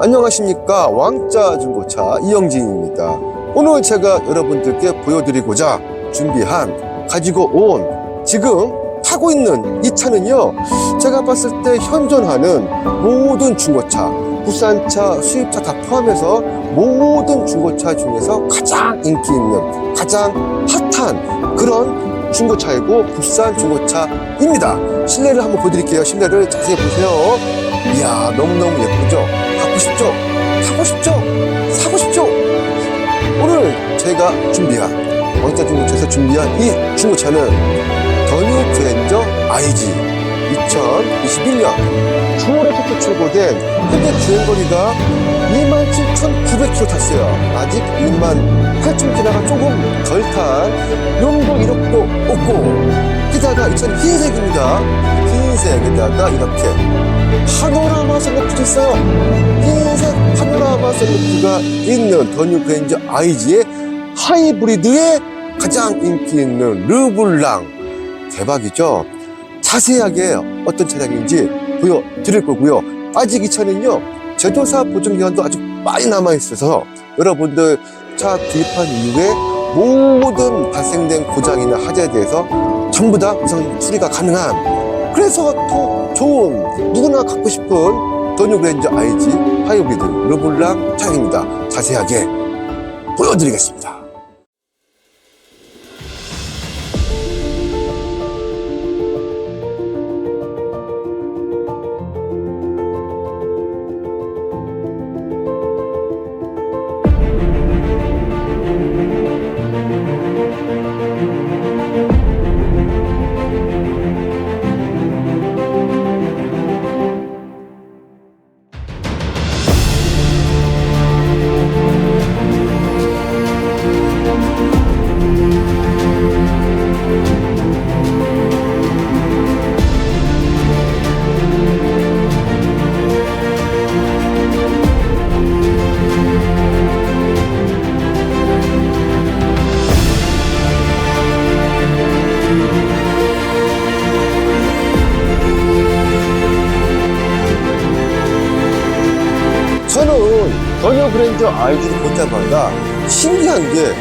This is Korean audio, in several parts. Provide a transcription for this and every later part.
안녕하십니까. 왕자 중고차 이영진입니다. 오늘 제가 여러분들께 보여드리고자 준비한 가지고 온 지금 타고 있는 이 차는요 제가 봤을 때 현존하는 모든 중고차 국산차 수입차 다 포함해서 모든 중고차 중에서 가장 인기 있는 가장 핫한 그런 중고차이고 국산 중고차입니다. 실내를 한번 보여드릴게요. 실내를 자세히 보세요. 이야 너무너무 예쁘죠 갖고 싶죠 타고 싶죠 사고 싶죠 오늘 제가 준비한 왕자 중고차에서 준비한 이 중고차는 더뉴 그랜저 IG 2021년 9월에 첫째 출고된 현재 주행거리가 27,900km 탔어요. 아직 28,000km가 조금 덜 탄 용도 이력도 없고 이 차는 흰색입니다. 흰색에다가 이렇게 파노라마 썬루프도 있어요. 흰색 파노라마 썬루프가 있는 더뉴 그랜저 IG의 하이브리드의 가장 인기 있는 르블랑 대박이죠. 자세하게 어떤 차량인지 보여드릴 거고요. 아직 이 차는요, 제조사 보증 기간도 아직 많이 남아 있어서 여러분들 차 구입한 이후에 모든 발생된 고장이나 하자에 대해서 전부 다 우선 수리가 가능한 그래서 더 좋은 누구나 갖고 싶은 더뉴 그랜저 IG 하이브리드 르블랑 차량입니다. 자세하게 보여드리겠습니다. IG를 볼 때마다 신기한 게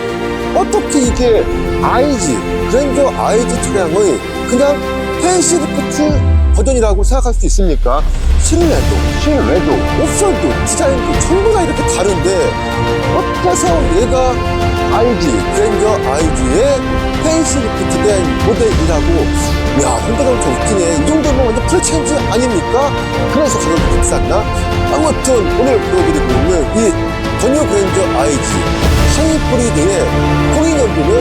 어떻게 이게 IG, 그랜저 IG 차량의 그냥 페이스리프트 버전이라고 생각할 수 있습니까? 실내도, 실외도, 옵션도, 디자인도 전부 다 이렇게 다른데 어째서 얘가 IG, 그랜저 IG의 페이스리프트된 모델이라고 야, 혼자가 엄청 웃기네. 이 정도면 완전 풀체인지 아닙니까? 그래서 가격이 비쌌나? 아무튼 오늘 보여드리고 있는 이 더뉴 그랜저 IG 하이브리드의 공인 연비는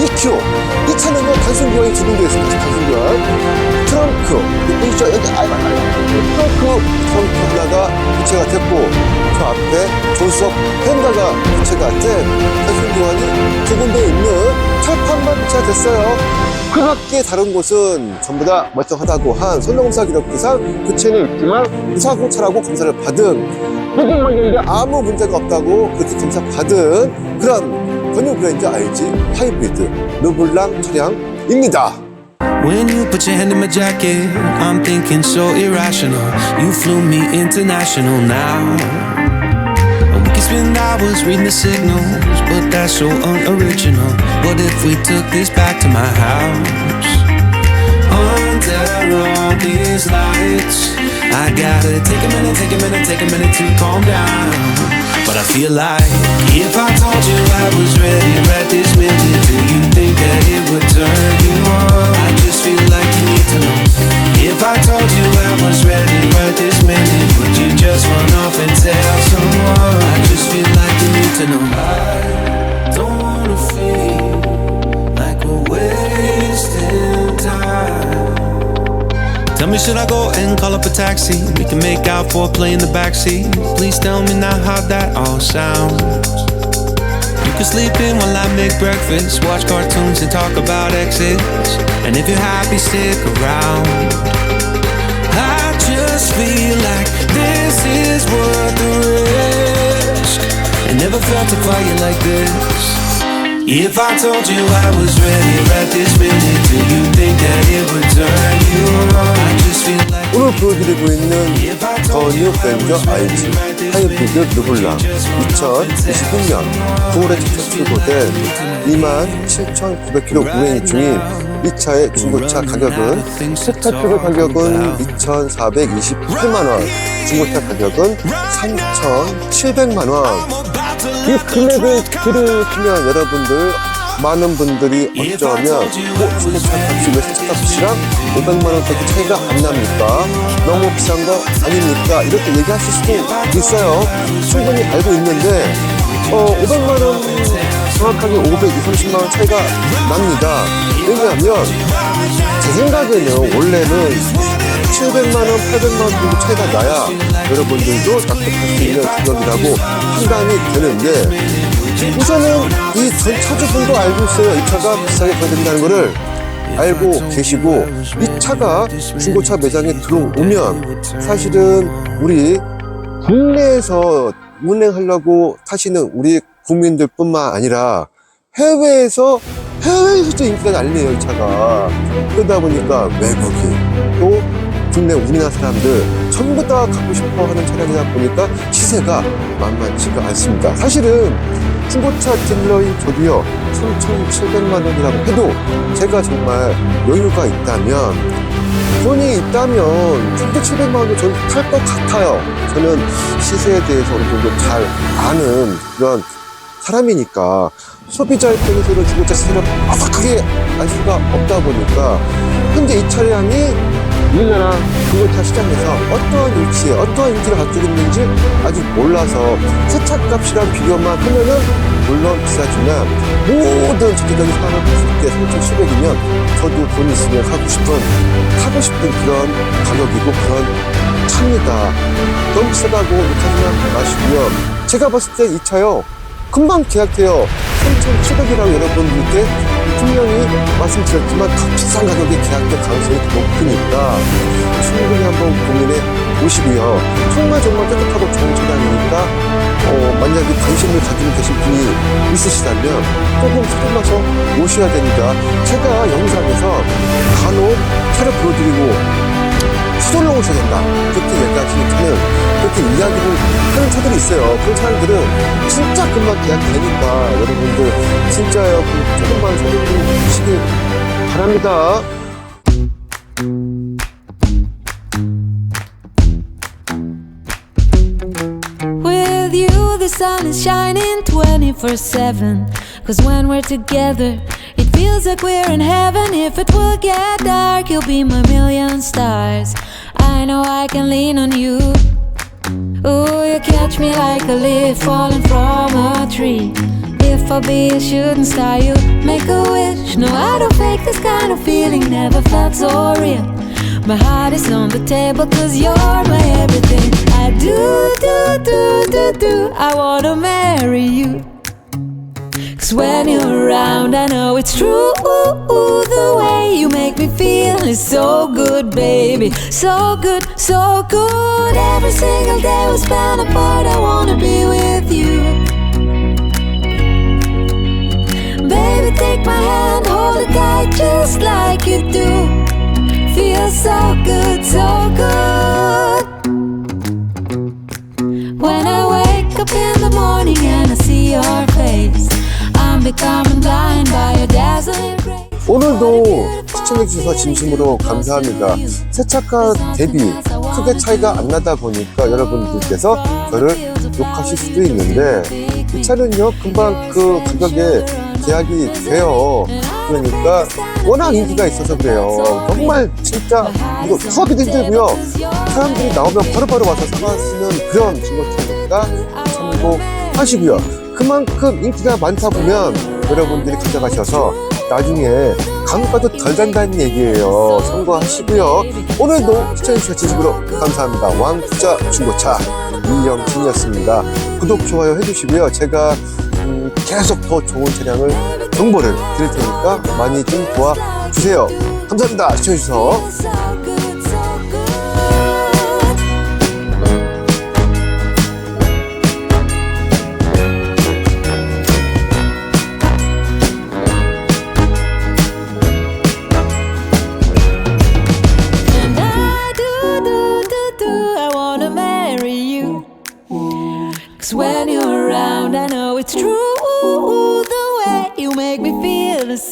16.2km 이 차는요 단순 교환이 두 군데 있습니다. 단순 교환 트렁크. 보이시죠? 여기 아이 트렁크. 트렁크 하나가 교체가 됐고 저 앞에 조수석 펜더가 교체가 된 단순 교환이 두 군데 있는 철판만 교체가 됐어요. 그밖에 다른 곳은 전부 다 멀쩡하다고 한 손동사 기록부상 교체는 있지만 무사고차라고 검사를 받은 모든 관련돼 아무 문제가 없다고 그렇게 검사 받은 그런 번유 그랜저 IG 하이브리드 르블랑 차량입니다. When you put your hand in my jacket, I'm thinking so irrational. You flew me international now. We can spend hours reading the signals, but that's so unoriginal. What if we took this back to my house? Under all these lights, I gotta take a minute, take a minute, take a minute to calm down. But I feel like if I told you I was ready right this minute, do you think that it would turn you on? I just feel like you need to know. If I told you I was ready right this minute, would you just run off and tell someone? I just feel like you need to know. Should I go and call up a taxi? We can make out for play in the backseat. Please tell me now how that all sounds. You can sleep in while I make breakfast, watch cartoons and talk about exes. And if you're happy, stick around. I just feel like this is worth the risk. I never felt a fire like this. If I told you I was ready right this minute, do you think that it would turn you on? I just feel like 오늘 보여드리고 있는 더 told 뉴 you 벤저 IG 하이브리드 르블랑 2021년 9월에 첫 출고된 27,900km 운행 중인 이 차의 중고차 가격은 세차 출고 가격은 2,428만원 중고차 가격은 3,700만원 이 금액을 들으시면 여러분들 많은 분들이 어쩌면 어, 중고차 값이 왜 세차 값이랑 500만 원밖에 차이가 안 납니까? 너무 비싼 거 아닙니까? 이렇게 얘기하실 수도 있어요. 충분히 알고 있는데 어, 500만 원 정확하게 530만 원 차이가 납니다. 왜냐하면 제 생각에는 원래는 700만 원, 800만 원 정도 차이가 나야 여러분들도 납득할 수 있는 가격이라고 판단이 되는데 우선은 이 전 차주분도 알고 있어요. 이 차가 비싸게 가야 된다는 거를 알고 계시고 이 차가 중고차 매장에 들어오면 사실은 우리 국내에서 운행하려고 타시는 우리 국민들 뿐만 아니라 해외에서 해외에서도 인기가 난리예요 이 차가 그러다 보니까 외국인 또 국내 우리나라 사람들 전부 다 갖고 싶어 하는 차량이다 보니까 시세가 만만치가 않습니다. 사실은 중고차 딜러인 저도요 3,700만 원이라고 해도 제가 정말 여유가 있다면 돈이 있다면 3,700만 원도 저는 탈 것 같아요. 저는 시세에 대해서 어느 정도 잘 아는 그런 사람이니까 소비자 입장에서는 중고차 시세를 빠삭하게 알 수가 없다 보니까 현재 이 차량이 우리나라 중고차 시장에서 어떠한 위치에 어떠한 인기를 가지고 있는지 아직 몰라서 세차 값이랑 비교만 하면은 물론 비싸지만 모든 전체적인 상황을 봤을 때 3,700이면 저도 돈 있으면 하고 싶은 타고 싶은 그런 가격이고 그런 차입니다. 너무 비싸다고 못하지만 마시고요. 제가 봤을 때 이 차요. 금방 계약돼요. 3,700이라고 여러분들께 분명히 말씀드렸지만 더 비싼 가격에 계약될 가능성이 더 높으니까 충분히 한번 고민해 보시고요. 정말 정말 깨끗하고 좋은 차량이니까 어, 만약에 관심을 가지고 계신 분이 있으시다면 조금 서둘러서 오셔야 됩니다. 제가 영상에서 간혹 차를 보여드리고 서둘러 오셔야 된다. 그렇게 얘기하시는 차는 그렇게 이야기를 하는 차들이 있어요. 그런 차량들은 진짜 금방 계약되니까 여러분들 진짜요. 그 조금만 서둘러 주시길 바랍니다. The sun is shining 24 7. Cause when we're together, it feels like we're in heaven. If it will get dark, you'll be my million stars. I know I can lean on you. Ooh, you catch me like a leaf falling from a tree. If I be a shooting star, you make a wish. No, I don't fake this kind of feeling, never felt so real. My heart is on the table, cause you're my everything. I do, do, do, do, do. I wanna marry you. Cause when you're around, I know it's true. You make me feel is so good, baby. So good, so good. Every single day we spend apart, I wanna be with you. Baby, take my hand, hold it tight just like you do. Feels so good, so good. When I wake up in the morning and I see your face, I'm becoming blind by your dazzling grace. 오늘도 시청해주셔서 진심으로 감사합니다. 세차가 대비 크게 차이가 안 나다 보니까 여러분들께서 저를 욕하실 수도 있는데 이 차는요 금방 그 가격에 계약이 돼요. 그러니까 워낙 인기가 있어서 그래요. 정말 진짜 이거 구하기도 힘들고요. 사람들이 나오면 바로바로 와서 사가시는 그런 중고차니까 참고 하시고요. 그만큼 인기가 많다 보면 여러분들이 가져가셔서 나중에 감가도 덜 단다는 얘기예요. 참고하시고요. 오늘도 시청해주셔서 진심으로 감사합니다. 왕투자 중고차 이영진이었습니다. 구독, 좋아요 해주시고요. 제가 음, 계속 더 좋은 차량을 정보를 드릴 테니까 많이 좀 도와주세요. 감사합니다. 시청해주셔서.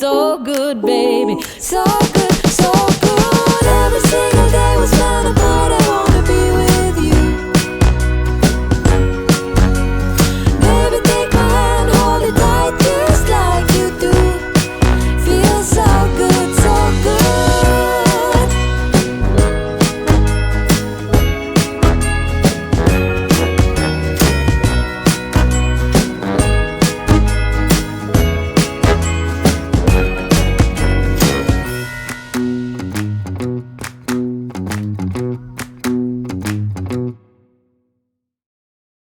So good, baby. So good,